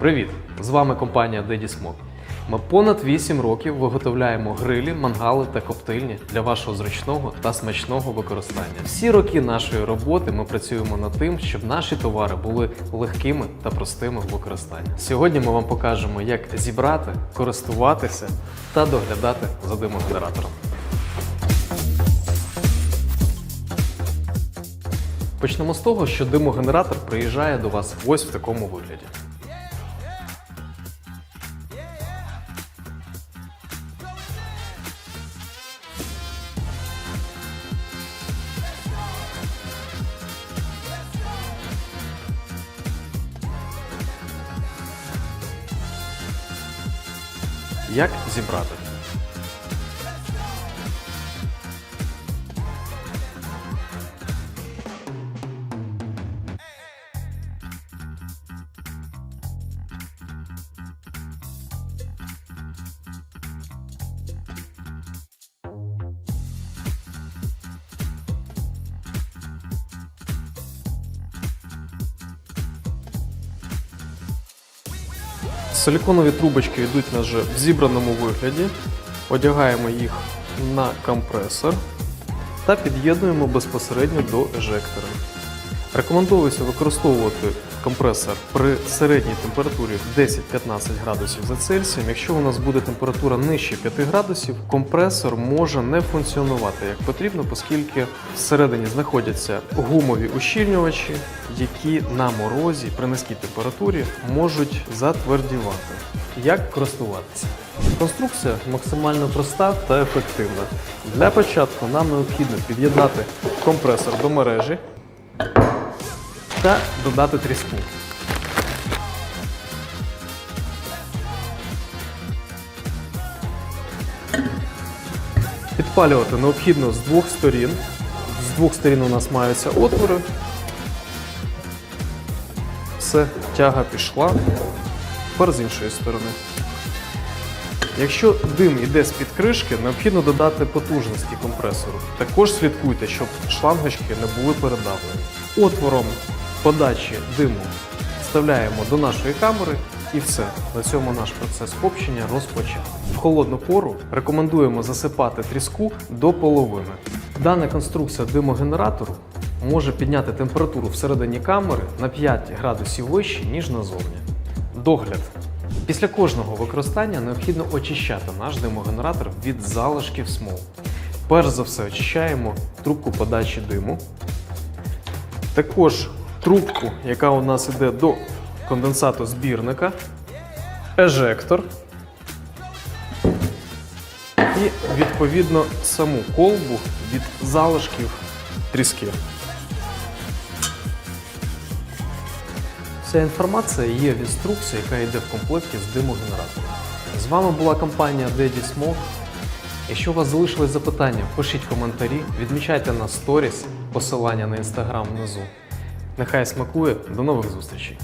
Привіт! З вами компанія Daddy Smoke. Ми понад 8 років виготовляємо грилі, мангали та коптильні для вашого зручного та смачного використання. Всі роки нашої роботи ми працюємо над тим, щоб наші товари були легкими та простими в використанні. Сьогодні ми вам покажемо, як зібрати, користуватися та доглядати за димогенератором. Почнемо з того, що димогенератор приїжджає до вас ось в такому вигляді. Як зібрати? Силіконові трубочки йдуть на в зібраному вигляді. Одягаємо їх на компресор та під'єднуємо безпосередньо до ежектора. Рекомендується використовувати компресор при середній температурі 10-15 градусів за Цельсієм. Якщо у нас буде температура нижче 5 градусів, компресор може не функціонувати як потрібно, оскільки всередині знаходяться гумові ущільнювачі, які на морозі при низькій температурі можуть затвердівати. Як користуватися? Конструкція максимально проста та ефективна. Для початку нам необхідно під'єднати компресор до мережі та додати тріску. Підпалювати необхідно з двох сторін. З двох сторін у нас маються отвори. Все, тяга пішла. Тепер з іншої сторони. Якщо дим йде з-під кришки, необхідно додати потужності компресору. Також слідкуйте, щоб шлангочки не були передавлені. Отвором подачі диму вставляємо до нашої камери і все. На цьому наш процес копчення розпочав. В холодну пору рекомендуємо засипати тріску до половини. Дана конструкція димогенератору може підняти температуру всередині камери на 5 градусів вище, ніж назовні. Догляд. Після кожного використання необхідно очищати наш димогенератор від залишків смол. Перш за все очищаємо трубку подачі диму. Також трубку, яка у нас йде до конденсату збірника, ежектор і відповідно саму колбу від залишків тріски. Вся інформація є в інструкції, яка йде в комплекті з димогенератором. З вами була компанія Daddy Smoke. Якщо у вас залишились запитання, пишіть коментарі, відмічайте на сторіс, посилання на інстаграм внизу. Нехай смакує, до нових зустрічей!